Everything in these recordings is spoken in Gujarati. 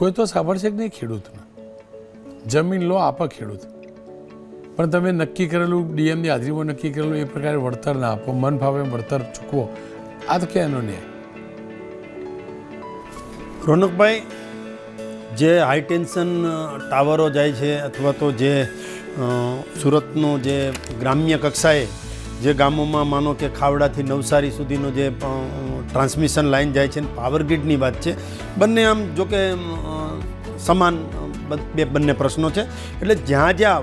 કોઈ તો સાંભળશે કે નહીં ખેડૂતને? જમીન લો, આપો ખેડૂત. પણ તમે નક્કી કરેલું, ડીએમની હાજરીમાં નક્કી કરેલું એ પ્રકારે વળતર ના આપો, મન ભાવે વળતર ચૂકવો. આ તો ક્યાંનો ન્યાય. રોનકભાઈ, જે હાઈ ટેન્શન ટાવરો જાય છે અથવા તો જે સુરતનો જે ગ્રામ્ય કક્ષાએ, જે ગામોમાં માનો કે ખાવડાથી નવસારી સુધીનો જે ટ્રાન્સમિશન લાઇન જાય છે પાવર ગ્રીડની વાત છે. બંને આમ જોકે સમાન બ- બંને પ્રશ્નો છે. એટલે જ્યાં જ્યાં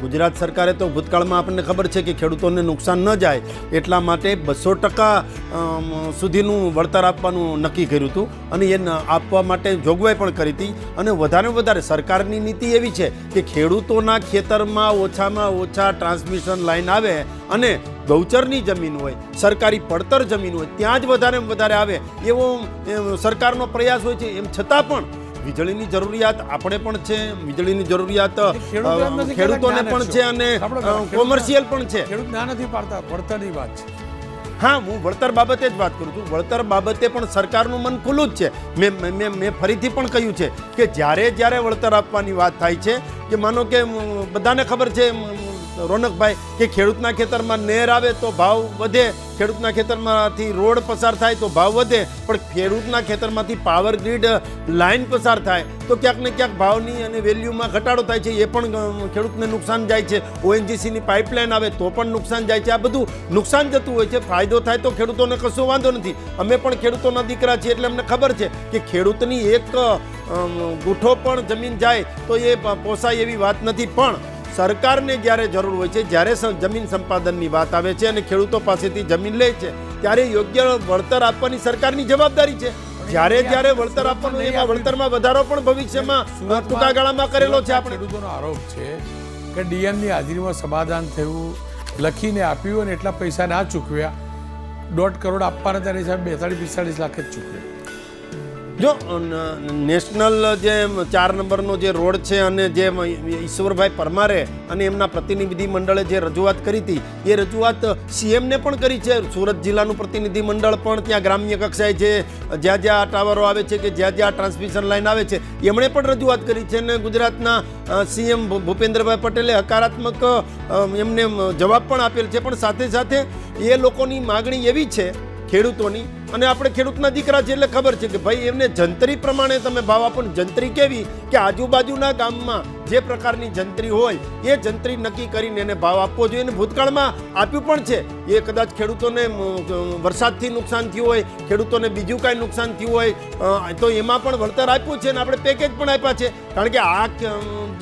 ગુજરાત સરકારે તો ભૂતકાળમાં આપણને ખબર છે કે ખેડૂતોને નુકસાન ન જાય, એટલા માટે બસો ટકા સુધીનું વળતર આપવાનું નક્કી કર્યું હતું. અને એ આપવા માટે જોગવાઈ પણ કરી હતી. અને વધારે વધારે સરકારની નીતિ એવી છે કે ખેડૂતોના ખેતરમાં ઓછામાં ઓછા ટ્રાન્સમિશન લાઇન આવે અને ગૌચરની જમીન હોય, સરકારી પડતર જમીન હોય, ત્યાં જ વધારે વધારે આવે એવો સરકારનો પ્રયાસ હોય છે. એમ છતાં પણ વીજળીની જરૂરિયાત આપણે પણ છે વીજળીની જરૂરિયાત ખેડૂતોને પણ છે અને કોમર્શિયલ પણ છે. ખેડૂત ના નથી પાડતા વળતરની વાત છે. હા હું વળતર બાબતે જ વાત કરું છું. વળતર બાબતે પણ સરકારનું મન ખુલ્લું જ છે. મેં મેં- મેં ફરીથી પણ કહ્યું છે કે જ્યારે જ્યારે વળતર આપવાની વાત થાય છે કે માનો કે બધાને ખબર છે રોનકભાઈ કે ખેડૂતના ખેતરમાં નહેર આવે તો ભાવ વધે, ખેડૂતના ખેતરમાંથી રોડ પસાર થાય તો ભાવ વધે, પણ ખેડૂતના ખેતરમાંથી પાવર ગ્રીડ લાઇન પસાર થાય, તો ક્યાંક ને ક્યાંક ભાવની અને વેલ્યુમાં ઘટાડો થાય છે, એ પણ ખેડૂતને નુકસાન જાય છે. ઓએનજીસીની પાઇપલાઇન આવે તો પણ નુકસાન જાય છે. આ બધું નુકસાન જતું હોય છે. ફાયદો થાય તો ખેડૂતોને કશો વાંધો નથી. અમે પણ ખેડૂતોના દીકરા છીએ એટલે અમને ખબર છે કે ખેડૂતની એક ગુઠ્ઠો પણ જમીન જાય તો એ પોસાય એવી વાત નથી. પણ સરકારને જ્યારે જરૂર હોય છે, જ્યારે જમીન સંપાદનની વાત આવે છે અને ખેડૂતો પાસેથી જમીન લે છે, ત્યારે યોગ્ય વળતર આપવાની સરકારની જવાબદારી છે. જ્યારે જ્યારે વળતર આપવાનું એમાં વળતરમાં વધારો પણ ભવિષ્યમાં ટૂંકા ગાળામાં કરેલો છે આપણે. ખેડૂતોનો આરોપ છે કે ડીએમની હાજરીમાં સમાધાન થયું, લખીને આપ્યું અને એટલા પૈસા ના ચૂકવ્યા. દોઢ કરોડ આપવાના ત્યારે સાહેબ બેતાળીસ પિસ્તાળીસ લાખ જ ચૂકવ્યા. જો નેશનલ જે ચાર નંબરનો જે રોડ છે અને જે ઈશ્વરભાઈ પરમારે અને એમના પ્રતિનિધિ મંડળે જે રજૂઆત કરી હતી, એ રજૂઆત સીએમને પણ કરી છે. સુરત જિલ્લાનું પ્રતિનિધિ મંડળ પણ ત્યાં ગ્રામ્ય કક્ષાએ જે, જ્યાં જ્યાં ટાવરો આવે છે કે જ્યાં જ્યાં ટ્રાન્સમિશન લાઇન આવે છે, એમણે પણ રજૂઆત કરી છે અને ગુજરાતના સીએમ ભૂપેન્દ્રભાઈ પટેલે હકારાત્મક એમને જવાબ પણ આપેલ છે. પણ સાથે સાથે એ લોકોની માગણી એવી છે ખેડૂતોની અને આપણે ખેડૂતના દીકરા છે એટલે ખબર છે કે ભાઈ એમને જંત્રી પ્રમાણે તમે ભાવ આપો ને જંત્રી કેવી? કે આજુબાજુના ગામમાં જે પ્રકારની જંત્રી હોય એ જંત્રી નક્કી કરીને એને ભાવ આપવો જોઈએ અને ભૂતકાળમાં આપ્યું પણ છે. એ કદાચ ખેડૂતોને વરસાદથી નુકસાન થયું હોય ખેડૂતોને બીજું કાંઈ નુકસાન થયું હોય તો એમાં પણ વળતર આપ્યું છે અને આપણે પેકેજ પણ આપ્યા છે. કારણ કે આ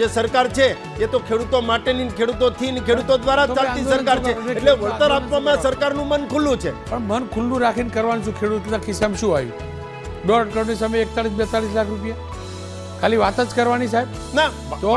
જે સરકાર છે એ તો ખેડૂતો માટેની ખેડૂતોથી ને ખેડૂતો દ્વારા ચાલતી સરકાર છે. એટલે વળતર આપવામાં સરકારનું મન ખુલ્લું છે. પણ મન ખુલ્લું રાખીને કરવાનું ખેડૂતના ખિસ્સામાં શું આવ્યું દોઢ કરોડની સામે એકતાળીસ બેતાળીસ લાખ રૂપિયા ખાલી વાત જ કરવાની સાહેબ ના તો?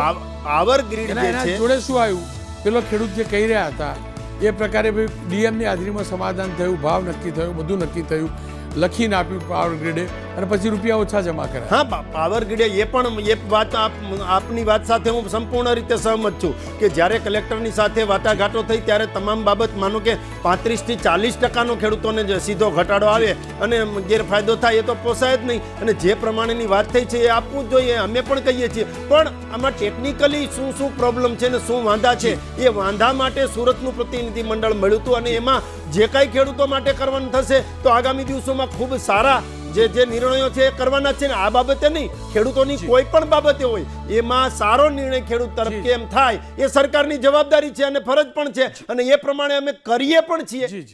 આવર ગ્રીડ એના જોડે શું આવ્યું પેલો ખેડૂત જે કહી રહ્યા હતા એ પ્રકારે ભાઈ ડીએમની હાજરીમાં સમાધાન થયું ભાવ નક્કી થયું બધું નક્કી થયું લખીને આપ્યું પાવર ગ્રેડે અને પછી રૂપિયા ઓછા જમા કરે હા પાવર ગ્રીડ એ પણ એ વાત આપ આપની વાત સાથે હું સંપૂર્ણ રીતે સહમત છું કે જ્યારે કલેક્ટરની સાથે વાટાઘાટો થઈ ત્યારે તમામ બાબત માનો કે પાંત્રીસથી ચાલીસ ટકાનો ખેડૂતોને સીધો ઘટાડો આવે અને ગેરફાયદો થાય એ તો પોસાય જ નહીં. અને જે પ્રમાણેની વાત થઈ છે એ આપવું જ જોઈએ. અમે પણ કહીએ છીએ. પણ આમાં ટેકનિકલી શું શું પ્રોબ્લેમ છે ને શું વાંધા છે એ વાંધા માટે સુરતનું પ્રતિનિધિ મંડળ મળ્યું હતું અને એમાં જે કાંઈ ખેડૂતો માટે કરવાનું થશે તો આગામી દિવસોમાં ખૂબ સારા જે જે નિર્ણયો છે એ કરવાના છે ને આ બાબતે નહીં. ખેડૂતોની કોઈ પણ બાબતે હોય એમાં સારો નિર્ણય ખેડૂત તરફ. કેમ થાય એ સરકારની જવાબદારી છે અને ફરજ પણ છે. અને એ પ્રમાણે અમે કરીએ પણ છીએ.